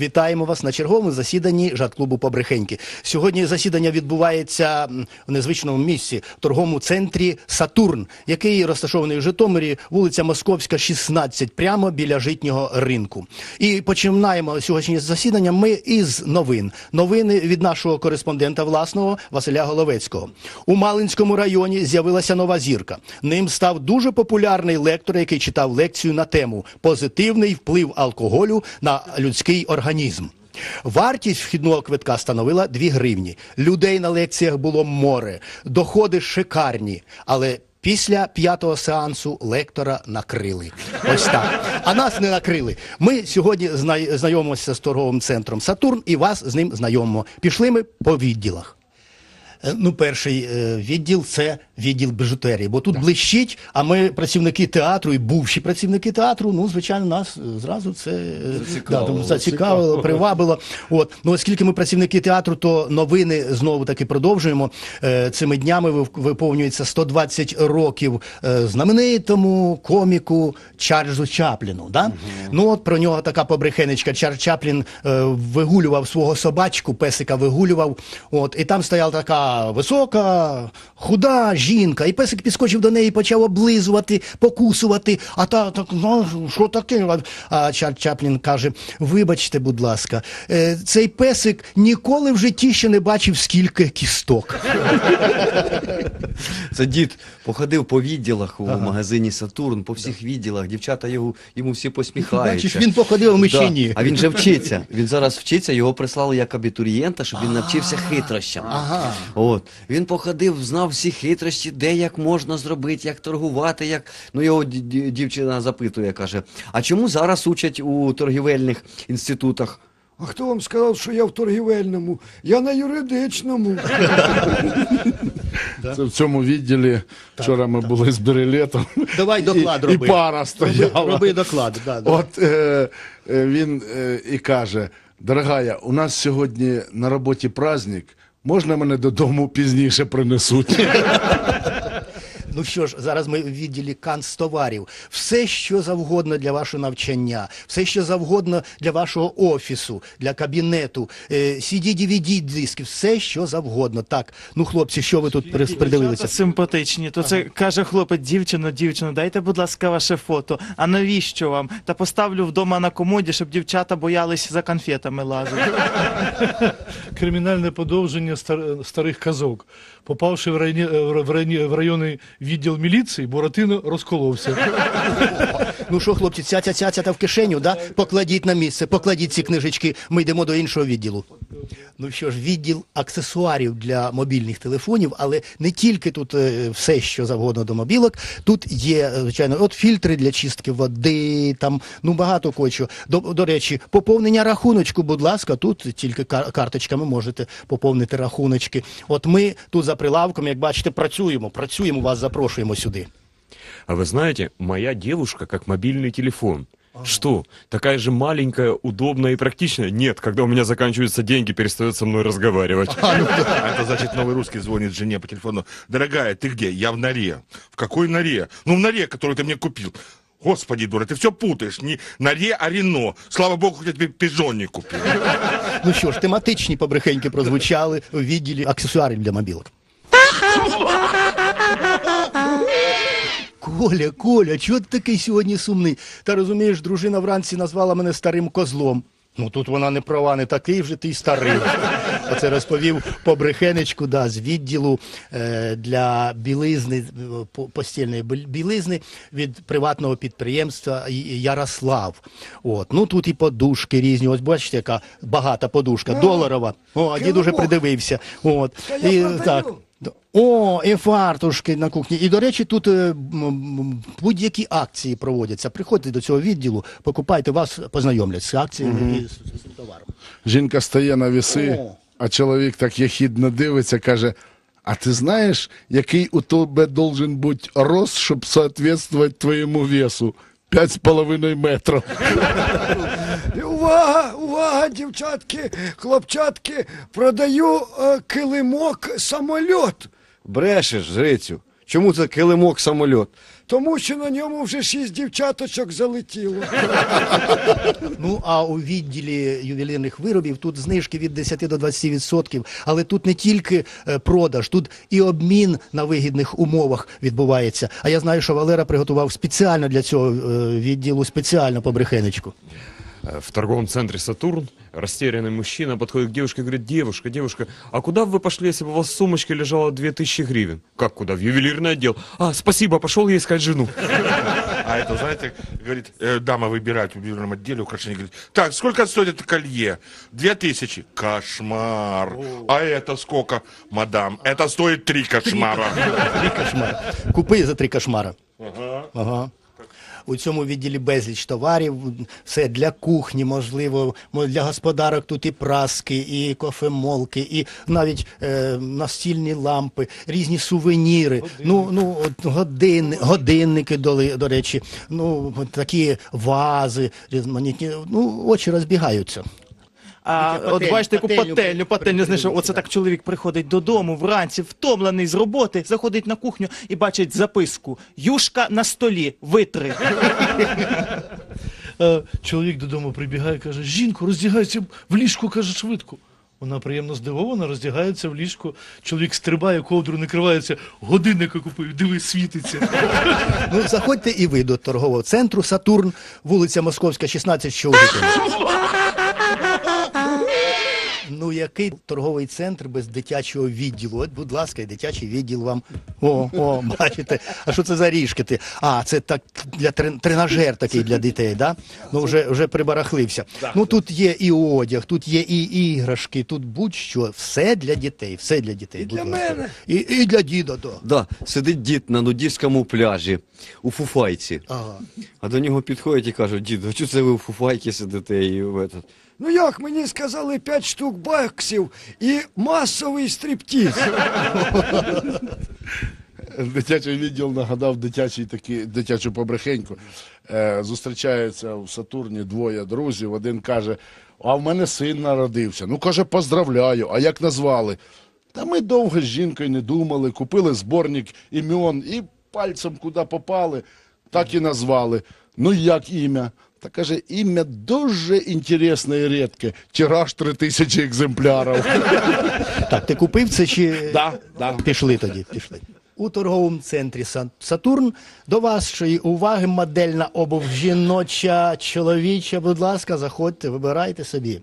Вітаємо вас на черговому засіданні жарт-клубу Побрехеньки. Сьогодні засідання відбувається в незвичному місці в торговому центрі Сатурн, який розташований в Житомирі, вулиця Московська, 16, прямо біля житнього ринку. І починаємо сьогоднішнє засідання ми із новин. Новини від нашого кореспондента власного Василя Головецького. У Малинському районі з'явилася нова зірка. Ним став дуже популярний лектор, який читав лекцію на тему Позитивний вплив алкоголю на людський організм. Вартість вхідного квитка становила 2 гривні. Людей на лекціях було море, доходи шикарні, але після п'ятого сеансу лектора накрили. Ось так. А нас не накрили. Ми сьогодні знайомимося з торговим центром Сатурн і вас з ним знайомимо. Пішли ми по відділах. Е, Ну, перший е, відділ це відділ біжутерії, бо тут блищить, а ми працівники театру і бувші працівники театру, ну, звичайно, нас е, зразу це Зацікавило. да, зацікавило, привабило. От. Ну, оскільки ми працівники театру, то новини знову таки продовжуємо. Цими днями виповнюється 120 років знаменитому коміку Чарльзу Чапліну. Да? Ну, от про нього така побрехенечка. Чарльз Чаплін вигулював свого собачку, песика вигулював. От, і там стояла така висока, худа жінка. І песик підскочив до неї, почав облизувати, покусувати. А та так, ну, що таке? А Чарльз Чаплін каже: вибачте, будь ласка, е, цей песик ніколи в житті ще не бачив скільки кісток. Це дід походив по відділах у магазині Сатурн, по всіх відділах. Дівчата його йому всі посміхаються. Бачиш, він походив, ми ще ні. А він же вчиться. Він зараз вчиться, його прислали як абітурієнта, щоб він навчився хитрощам. Ага. От він походив, знав всі хитрощі, де як можна зробити, як торгувати, як ну його ді- ді- дівчина запитує, каже: а чому зараз учать у торгівельних інститутах? А хто вам сказав, що я в торгівельному? Я на юридичному. Це в цьому відділі вчора ми були з берелетом. Давай доклад роби. І пара стояла. Роби доклад. Да. От е, е, він е, і каже: дорогая, у нас сьогодні на роботі праздник. Можна мене додому пізніше принесуть? Ну що ж, зараз ми в відділі канцтоварів. Все, що завгодно для вашого навчання, все, що завгодно для вашого офісу, для кабінету, е, CD, DVD диски, все, що завгодно. Так, ну хлопці, що ви тут придивилися? Симпатичні. То це каже хлопець, дівчино, дівчино, дайте, будь ласка, ваше фото. А навіщо вам? Та поставлю вдома на комоді, щоб дівчата боялись за конфетами лазити. кримінальне подовження стар- старих казок. Попавши в, райні, відділ міліції, Буратино розколовся. Ну що, хлопці, ця ця ця ця та в кишеню, да? покладіть на місце, покладіть ці книжечки. Ми йдемо до іншого відділу. Ну що ж, відділ аксесуарів для мобільних телефонів, але не тільки тут е, все, що завгодно до мобілок. Тут є, е, звичайно, от фільтри для чистки води, там ну багато кое-чого. До, до речі, поповнення рахуночку, будь ласка, тут тільки кар- карточками можете поповнити рахуночки. От ми тут за прилавком, як бачите, працюємо, працюємо, вас запрошуємо сюди. А вы знаете, моя девушка как мобильный телефон. Что, такая же маленькая, удобная и практичная? Нет, когда у меня заканчиваются деньги, перестает со мной разговаривать. А это значит, новый русский звонит жене по телефону. Дорогая, ты где? Я в норе. В какой норе? Ну, в норе, которую ты мне купил. Господи, дура, ты все путаешь. Не норе, а Рено. Слава богу, я тебе пижонник купил. Ну що ж, тематичні побрехеньки прозвучали у відділі аксесуарів для мобілок. Коля, Коля, чого ти такий сьогодні сумний? Та розумієш, дружина вранці назвала мене старим козлом. Ну тут вона не права, не такий вже ти й старий. Оце розповів побрехенечку да, з відділу е, для білизни, постільної білизни від приватного підприємства Ярослав. От. Ну тут і подушки різні. Ось бачите, яка багата подушка, доларова. О, а дід уже придивився. От. Продаю. так. О, і фартушки на кухні. І, до речі, тут е, будь-які акції проводяться. Приходьте до цього відділу, покупайте, вас познайомлять з акціями і з, з товаром. Жінка стає на віси, О. а чоловік так єхідно дивиться, каже: А ти знаєш, який у тебе должен бути рост, щоб соответствувати твоєму весу? П'ять з половиною метрів. Увага, увага, дівчатки, хлопчатки, продаю е, килимок самольот. Брешеш, Грицю. Чому це килимок самольот? Тому що на ньому вже шість дівчаточок залетіло. Ну а у відділі ювелірних виробів тут знижки від 10 до 20 відсотків. Але тут не тільки е, продаж, тут і обмін на вигідних умовах відбувається. А я знаю, що Валера приготував спеціально для цього е, відділу спеціально побрехенечку. Э, В торговом центре «Сатурн» растерянный мужчина подходит к девушке и говорит, девушка, девушка, а куда бы вы пошли, если бы у вас в сумочке лежало 2000 гривен? Как куда? В ювелирный отдел. А, спасибо, пошел я искать жену. А это, знаете, говорит, э, дама выбирает в ювелирном отделе украшения, говорит, так, сколько стоит это колье? Две тысячи. Кошмар. А это сколько, мадам? Это стоит три кошмара. Три кошмари. Купи за три кошмара. Ага. У цьому відділі безліч товарів, все для кухні, можливо, мо- для господарок тут і праски, і кофемолки, і навіть е, настільні лампи, різні сувеніри, ну, ну, от годин, годинники, до, до речі, ну, такі вази, різноманітні, ну, очі розбігаються. А от пательню, бачите, яку пательню пательню, пательню знайшов. Оце так чоловік приходить додому вранці, втомлений з роботи, заходить на кухню і бачить записку: Юшка на столі, витри. Е, Чоловік додому прибігає каже: жінку, роздягайся в ліжку, каже, швидко. Вона приємно здивована, роздягається в ліжку. Чоловік стрибає, ковдру накривається, годинника купив, диви, світиться. Ну, заходьте і ви до торгового центру Сатурн, вулиця Московська, 16 з чоловіком. Ну, який торговий центр без дитячого відділу? От, будь ласка, і дитячий відділ вам. О, о, бачите. А що це за ріжкати? А, це так для трен- тренажер такий для дітей, да? Ну, вже, вже прибарахлився. Ну, тут є і одяг, тут є і іграшки, тут будь-що. Все для дітей, все для дітей. будь для ласка. мене. І, і для діда, то. Да, сидить дід на нудівському пляжі у фуфайці. Ага. А до нього підходять і кажуть, дід, а чого це ви у фуфайці сидите і в этот? Ну як мені сказали 5 штук баксів і масовий стриптіз. Дитячий відділ нагадав дитячий такі, дитячу побрехеньку. Е, зустрічаються в Сатурні двоє друзів. Один каже: А в мене син народився. Ну, каже, поздравляю. А як назвали? Та ми довго з жінкою не думали, купили зборник імен і пальцем куди попали, так і назвали. Ну, як ім'я? Та каже, ім'я дуже інтересне і рідке. Тираж три тисячі екземплярів. Так, ти купив це чи Да, да. пішли тоді? Пішли. У торговому центрі Сан- Сатурн до вашої уваги модельна обув жіноча, чоловіча. Будь ласка, заходьте, вибирайте собі.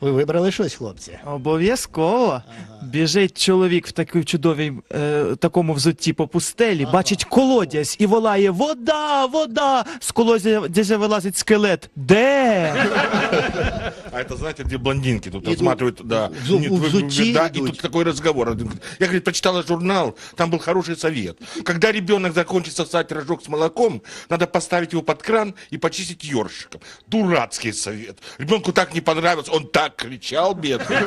Ви вибрали щось, хлопці? Обов'язково. Біжить чоловік в такій чудовій е, такому взутті по пустелі, бачить колодязь і волає Вода, вода! З колодязя вилазить скелет. Де? А это, знаете, где блондинки тут Идут осматривают, да. в зу- Нет, в вы- зуте да, и идут. тут такой разговор. Один говорит, Я, говорит, почитала журнал, там был хороший совет. Когда ребенок закончит сосать рожок с молоком, надо поставить его под кран и почистить ёршиком. Дурацкий совет. Ребенку так не понравилось, он так кричал, бедный.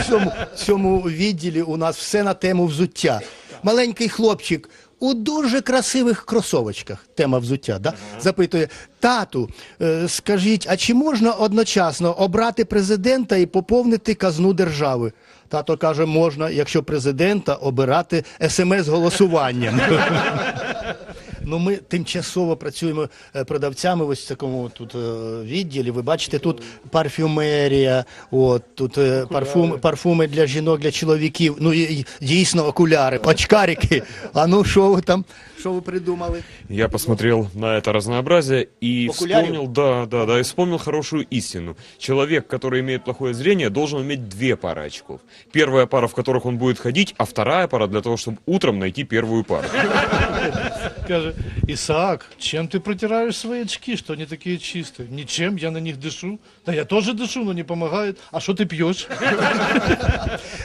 У цьому, цьому відділі у нас все на тему взуття. Маленький хлопчик у дуже красивих кросовочках. Тема взуття, да? запитує: тату, е, скажіть, а чи можна одночасно обрати президента і поповнити казну держави? Тато каже, можна, якщо президента обирати смс-голосуванням. Ну, ми тимчасово працюємо е, продавцями ось в такому тут е, відділі. Ви бачите, тут парфюмерія, от тут е, парфум, парфуми для жінок, для чоловіків. Ну і, і дійсно окуляри, очкарики. А ну що ви там? Що ви придумали? Я посмотрел на это разнообразие и Окулярів? вспомнил, да, да, да, и вспомнил хорошую истину. Человек, который имеет плохое зрение, должен иметь две пары очков. Первая пара, в которых он будет ходить, а вторая пара для того, чтобы утром найти первую пару. Каже, Исаак, чем ты протираешь свои очки, что они такие чистые? Ничем, я на них дышу. Да я тоже дышу, но не помогает. А что ты пьешь?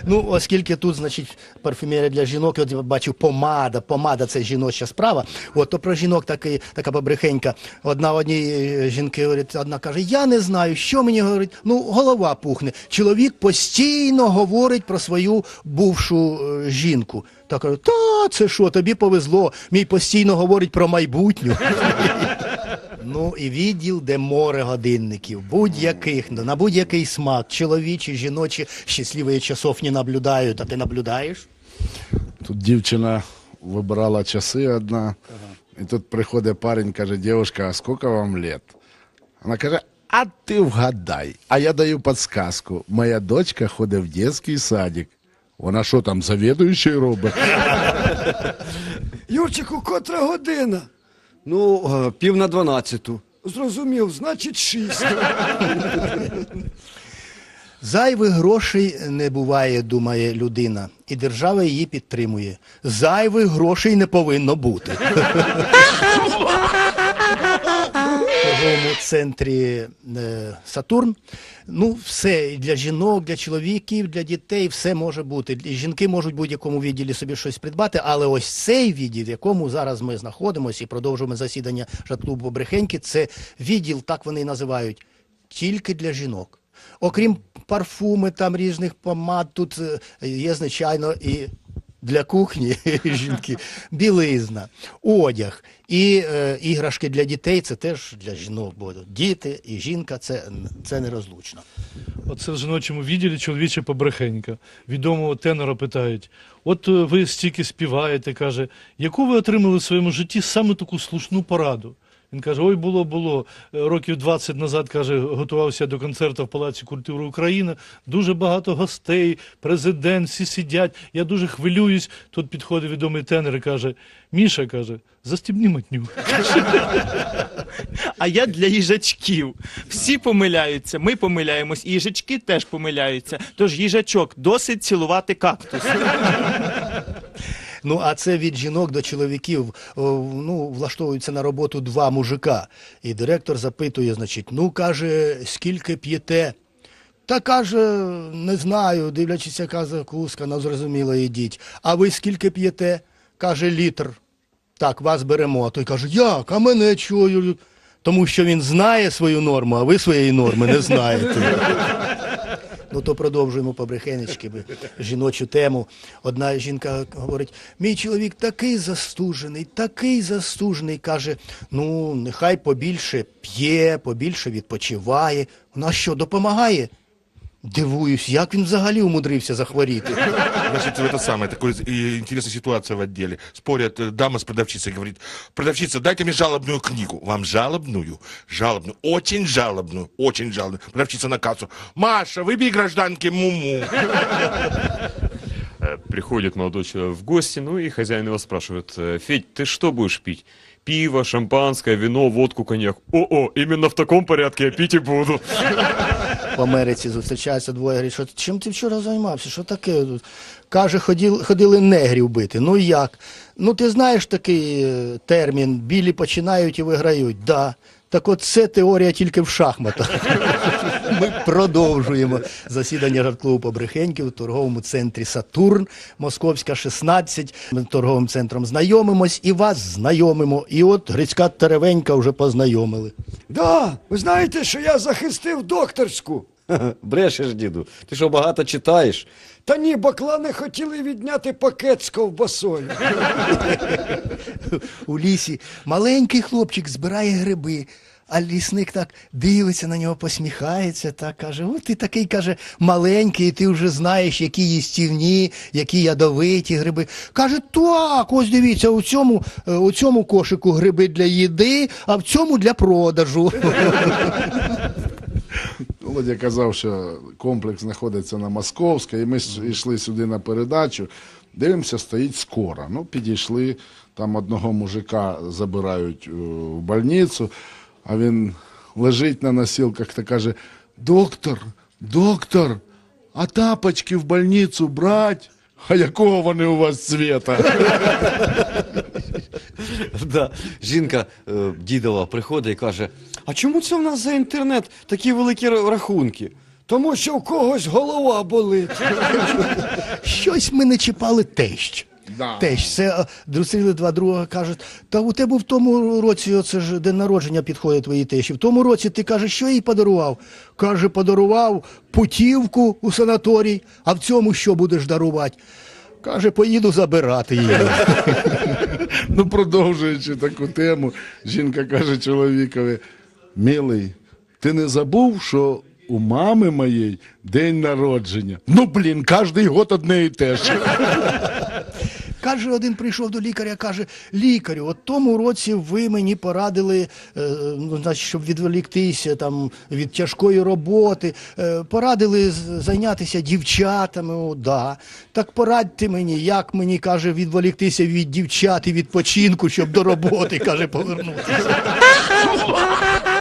Ну, оскільки тут, значить, парфюмерія для жінок, от я бачу, помада, помада це жіноча справа. От то про жінок такий, така побрехенька. Одна одній е, жінки говорить, одна каже: Я не знаю, що мені говорить. Ну, голова пухне. Чоловік постійно говорить про свою бувшу е, жінку. Та каже, та це що, тобі повезло. Мій постійно говорить про майбутню. Ну і відділ, де море годинників, будь-яких, на будь-який смак, чоловічі, жіночі, щасливі часов не наблюдають, а ти наблюдаєш? Тут дівчина вибирала часи одна. І тут приходить парень, каже, дівчинка, а скільки вам лет? Вона каже, а ти вгадай. А я даю підсказку. Моя дочка ходить в дитячий садик. Вона що там, завідуючий робить? Юрчику, котра година? Ну, е, пів на дванадцяту. Зрозумів, значить шість. Зайвих грошей не буває, думає людина, і держава її підтримує. Зайвих грошей не повинно бути. Торговому центрі е, Сатурн. Ну, все для жінок, для чоловіків, для дітей, все може бути. Жінки можуть в будь-якому відділі собі щось придбати, але ось цей відділ, в якому зараз ми знаходимося і продовжуємо засідання жат-клубу Брехеньки, це відділ, так вони називають, тільки для жінок. Окрім парфуми, там різних помад, тут е, є, звичайно, і для кухні жінки, білизна, одяг і е, іграшки для дітей це теж для жінок, бо діти і жінка це, це нерозлучно. Оце в жіночому відділі чоловіча побрехенька. Відомого тенора питають: от е, ви стільки співаєте, каже, яку ви отримали в своєму житті саме таку слушну пораду? Він каже: Ой, було, було. Е, Років 20 назад каже, готувався до концерту в Палаці культури України. Дуже багато гостей, президент, всі сидять. Я дуже хвилююсь. Тут підходить відомий тенор і каже: Міша каже, застібні матню. А я для їжачків. Всі помиляються, ми помиляємось, і їжачки теж помиляються. Тож їжачок досить цілувати кактус. Ну, а це від жінок до чоловіків. Ну, влаштовуються на роботу два мужика. І директор запитує, значить, ну каже, скільки п'єте? Та каже, не знаю, дивлячись, яка закуска, ну зрозуміло, йдіть. А ви скільки п'єте? Каже, літр. Так, вас беремо. А той каже, як? А мене чую. Тому що він знає свою норму, а ви своєї норми не знаєте. Ну то продовжуємо побрехенечки, жіночу тему. Одна жінка говорить: мій чоловік такий застужений, такий застужений. Каже: ну, нехай побільше п'є, побільше відпочиває. Вона що, допомагає? Дивуюсь, як він взагалі умудрився захворіти. Значит, это самое, такая интересная ситуация в отделе. Спорят, э, дама с продавщицей говорит, продавщица, дайте мне жалобную книгу. Вам жалобную? Жалобную. Очень жалобную. Очень жалобную. Продавщица на кассу. Маша, выбей гражданке Муму. Э, Приходит молодой человек в гости, ну и хозяин его спрашивает, «Э, Федь, ты что будешь пить? Пиво, шампанское, вино, водку, коньяк. О-о, именно в таком порядке я пить и буду. В Америці зустрічаються двоє, говорять, що чим ти вчора займався? Що таке? Каже, ходили, ходили негрів бити. Ну як? Ну ти знаєш такий е, термін, білі починають і виграють. Да. Так от це теорія тільки в шахматах. Ми продовжуємо засідання жарт-клубу Побрехеньків у торговому центрі Сатурн, Московська 16. Ми з торговим центром знайомимось і вас знайомимо. І от Грицька Теревенька вже познайомили. Да, ви знаєте, що я захистив докторську. Брешеш, діду. Ти що багато читаєш? Та ні, баклани хотіли відняти пакет з ковбасою. у лісі маленький хлопчик збирає гриби. А лісник так дивиться на нього, посміхається, так каже: О, ти такий каже, маленький, і ти вже знаєш, які їстівні, які ядовиті гриби. Каже, так, ось дивіться, у цьому, е, у цьому кошику гриби для їди, а в цьому для продажу. Володя казав, що комплекс знаходиться на Московській, і ми йшли сюди на передачу. Дивимося, стоїть скоро. Ну, підійшли, там одного мужика забирають е, в больницю, а він лежить на носілках та каже: Доктор, доктор, а тапочки в больницю брать? А якого вони у вас цвіта? Да. Жінка е, дідова приходить і каже: А чому це в нас за інтернет такі великі ра- рахунки? Тому що в когось голова болить. Щось ми не чіпали тещ. Да. Тещ, це е, зустріли два друга, кажуть, та у тебе в тому році оце ж день народження підходить твої тещі. В тому році ти кажеш, що їй подарував? Каже, подарував путівку у санаторій, а в цьому що будеш дарувати? Каже, поїду забирати її. Ну, продовжуючи таку тему, жінка каже чоловікові: Милий, ти не забув, що у мами моєї день народження? Ну, блін, кожний год одне і те ж. Каже, один прийшов до лікаря, каже: лікарю, от тому році ви мені порадили, е, ну, значить, щоб відволіктися там від тяжкої роботи, е, порадили зайнятися дівчатами. О, да. Так порадьте мені, як мені каже, відволіктися від дівчат і відпочинку, щоб до роботи каже повернутися.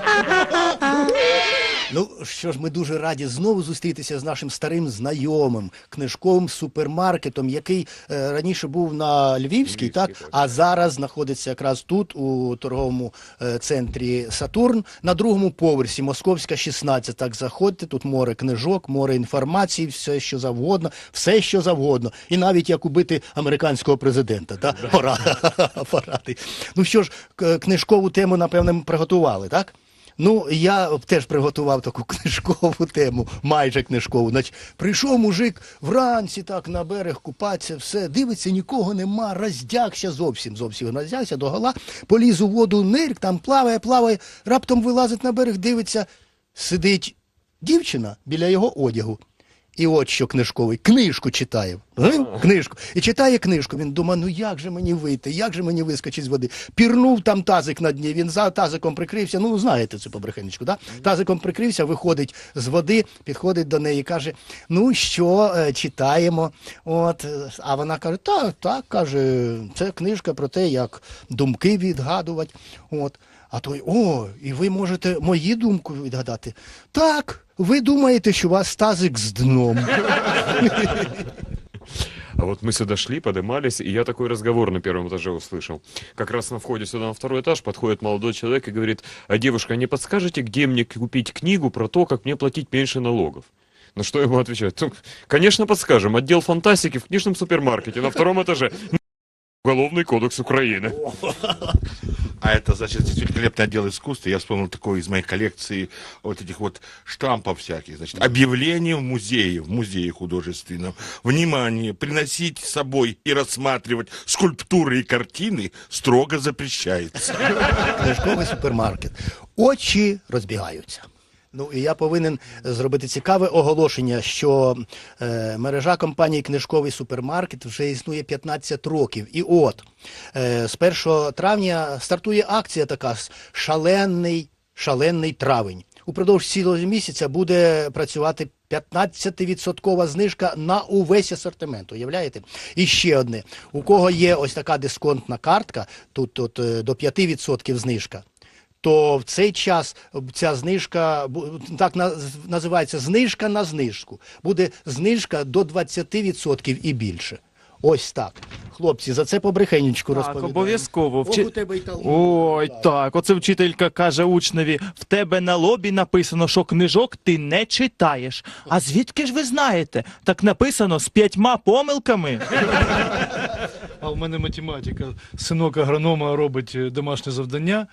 Ну що ж, ми дуже раді знову зустрітися з нашим старим знайомим книжковим супермаркетом, який е, раніше був на Львівській, так а зараз знаходиться якраз тут, у торговому е, центрі Сатурн, на другому поверсі, Московська 16. Так заходьте, тут море книжок, море інформації, все що завгодно, все що завгодно, і навіть як убити американського президента. Та пора поради. Ну що ж, книжкову тему напевне ми приготували, так? Ну, я теж приготував таку книжкову тему, майже книжкову. Значить, прийшов мужик вранці так на берег купатися, все, дивиться, нікого нема, роздягся зовсім, зовсім роздягся до гола, поліз у воду, нирк, там плаває, плаває, раптом вилазить на берег, дивиться, сидить дівчина біля його одягу. І от що книжковий, книжку читає. Книжку. І читає книжку. Він думає, ну як же мені вийти, як же мені вискочити з води? Пірнув там тазик на дні, він за тазиком прикрився. Ну, знаєте цю побрехенечку, да? Тазиком прикрився, виходить з води, підходить до неї і каже: Ну що, е, читаємо. От, е, а вона каже: так, так, каже, це книжка про те, як думки відгадувати. От. А той, о, і ви можете мої думку відгадати. Так, ви думаєте, що у вас тазик з дном. А вот мы сюда шли, подымались, и я такой разговор на первом этаже услышал. Как раз на входе сюда на второй этаж подходит молодой человек и говорит, а девушка, не подскажете, где мне купить книгу про то, как мне платить меньше налогов? На что ему отвечают? «Ну, Конечно, подскажем. Отдел фантастики в книжном супермаркете на втором этаже. Уголовный кодекс Украины. А это, значит, великолепный отдел искусства. Я вспомнил такое из моей коллекции вот этих вот штампов всяких. Значит, объявление в музее, в музее художественном. Внимание, приносить с собой и рассматривать скульптуры и картины строго запрещается. Книжковий супермаркет. Очі розбігаються. Ну і я повинен зробити цікаве оголошення, що е, мережа компанії Книжковий супермаркет вже існує 15 років. І от е, з 1 травня стартує акція така шалений, шалений травень. Упродовж цілого місяця буде працювати 15% знижка на увесь асортимент. Уявляєте? І ще одне: у кого є ось така дисконтна картка, тут, тут е, до 5% знижка. То в цей час ця знижка бу- так на- називається знижка на знижку. Буде знижка до 20% і більше. Ось так. Хлопці, за це побрехенечку Так, розповідаю. обов'язково. Ох, Вчи-. Ой, так. Оце вчителька каже учневі: в тебе на лобі написано, що книжок ти не читаєш. А звідки ж ви знаєте? Так написано з п'ятьма помилками. А в мене математика. Синок агронома робить е, домашнє завдання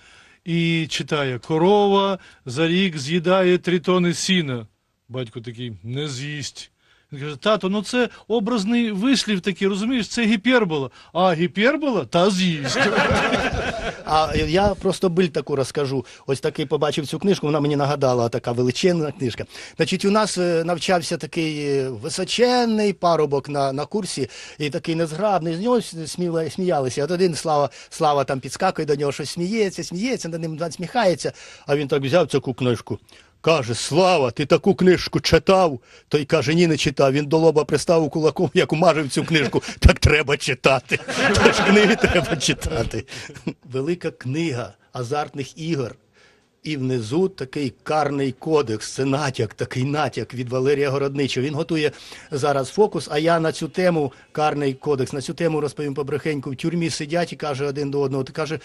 і читає: корова за рік з'їдає три тони сіна. Батько такий не з'їсть. Він каже, тато, ну це образний вислів такий, розумієш, це гіпербола. А гіпербола та з'їсть. А я просто биль таку розкажу. Ось такий побачив цю книжку, вона мені нагадала така величезна книжка. Значить, у нас е, навчався такий е, височенний парубок на, на курсі, і такий незграбний, з нього сміли, сміялися. От один Слава, Слава там підскакує до нього, щось сміється, сміється, над ним насміхається, а він так взяв цю книжку. Каже, Слава, ти таку книжку читав? Той каже, ні, не читав. Він до лоба приставив кулаком, як умажив цю книжку. Так треба читати. Тож книги треба читати. Велика книга азартних ігор. І внизу такий карний кодекс, це натяк, такий натяк від Валерія Городничого. Він готує зараз фокус, а я на цю тему, карний кодекс, на цю тему розповім побрехеньку. В тюрмі сидять і каже один до одного. Ти каже,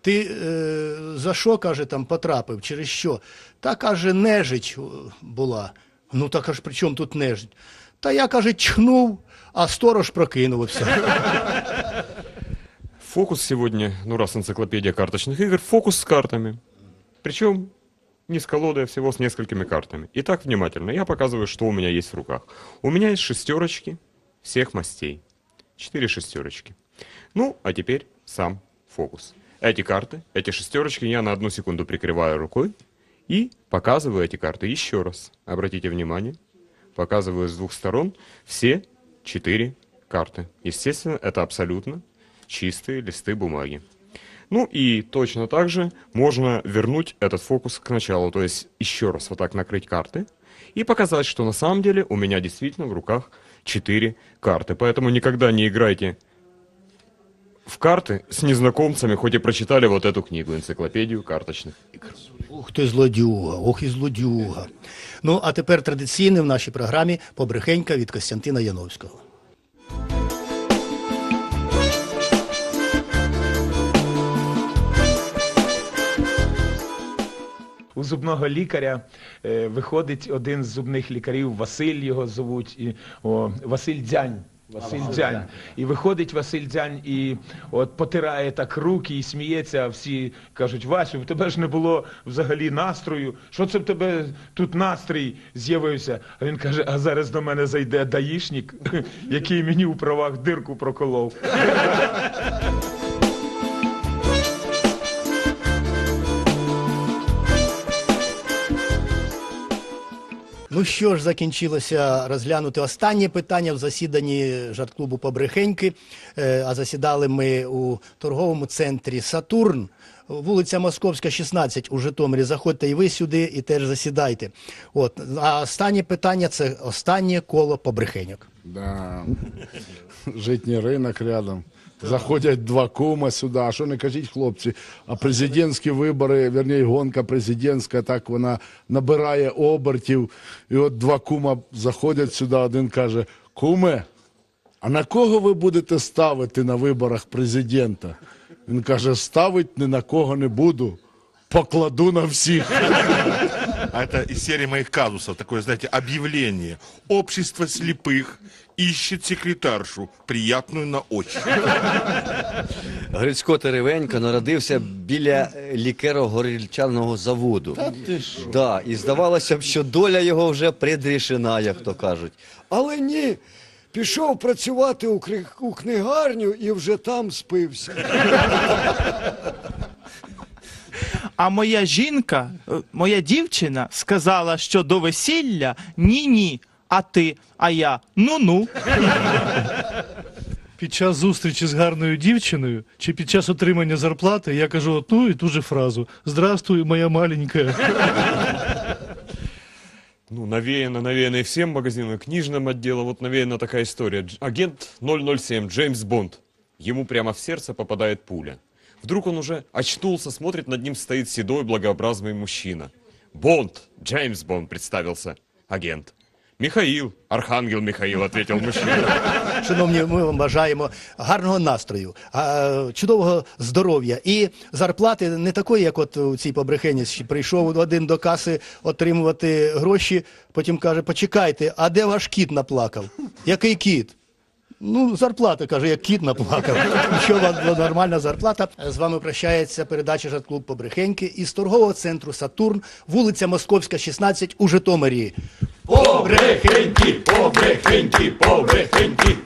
ти е, за що каже там потрапив? Через що? Та каже, нежить була. Ну так аж при чому тут нежить? Та я каже, чхнув, а сторож прокинувся. Фокус сегодня, ну раз энциклопедия карточных игр, фокус с картами. Причем не с колодой, а всего с несколькими картами. Итак, внимательно, я показываю, что у меня есть в руках. У меня есть шестерочки всех мастей. Четыре шестерочки. Ну, а теперь сам фокус. Эти карты, эти шестерочки я на одну секунду прикрываю рукой и показываю эти карты еще раз. Обратите внимание, показываю с двух сторон все четыре карты. Естественно, это абсолютно чистые листы бумаги. Ну и точно так же можно вернуть этот фокус к началу, то есть еще раз вот так накрыть карты и показать, что на самом деле у меня действительно в руках четыре карты. Поэтому никогда не играйте в карты с незнакомцами, хоть и прочитали вот эту книгу, энциклопедию карточных игр. Ух ти злодюга, ох і злодюга. Ну, а тепер традиційне в нашій програмі побрехенька від Костянтина Яновського. У зубного лікаря е, виходить один з зубних лікарів, Василь його звуть, і, о, Василь Дзянь. Василь Дзянь. І виходить Василь Дзянь і от потирає так руки і сміється. а Всі кажуть, Васю, в тебе ж не було взагалі настрою. Що це в тебе тут настрій з'явився? А він каже: а зараз до мене зайде даїшник, який мені у правах дирку проколов. Ну що ж, закінчилося розглянути останнє питання в засіданні жарт-клубу Побрехеньки. Е, А засідали ми у торговому центрі Сатурн, вулиця Московська, 16 у Житомирі. Заходьте і ви сюди, і теж засідайте. От. А останнє питання це останнє коло побрехеньок. Да. Житній ринок рядом. Заходять два кума сюди. А що не кажіть, хлопці? А президентські вибори, верніше, гонка президентська, так вона набирає обертів. І от два кума заходять сюди, один каже: Куме, а на кого ви будете ставити на виборах президента? Він каже: ставить ні на кого не буду. Покладу на всіх. А это из серии моих казусов, такое, знаете, объявление. Общество слепых ищет секретаршу, приятную на очи. Грицько Теревенько народився біля е, лікеро-горільчаного заводу. Да, і здавалося б, що доля його вже предрішена, як то кажуть. Але ні. Пішов працювати у, кри- у книгарню і вже там спився. А моя жінка, е, моя дівчина сказала, що до весілля ні-ні. А ти, а я ну-ну. Під час зустрічі з гарною дівчиною чи під час отримання зарплати я кажу одну і ту же фразу: Здравствуй, моя маленька. Ну, навеяно, навеяно и всем магазинам, и книжным отделам. Вот навеяна такая история. Агент 007, Джеймс Бонд. Ему прямо в сердце попадает пуля. Вдруг он уже очнулся, смотрит, над ним стоит седой, благообразный мужчина. Бонд, Джеймс Бонд, представился агент. Михаил, Архангел Михаил, ответил мужчина. Шановні, ми вам бажаємо гарного настрою, чудового здоров'я і зарплати не такої, як от у цій побрехені. Прийшов один до каси отримувати гроші, потім каже: почекайте, а де ваш кіт наплакав? Який кіт? Ну, зарплата, каже, як кіт наплакав. Що нормальна зарплата? З вами прощається передача «Жарт-клуб Побрехеньки» із торгового центру «Сатурн», вулиця Московська, 16 у Житомирі. Побрехеньки, побрехеньки, побрехеньки.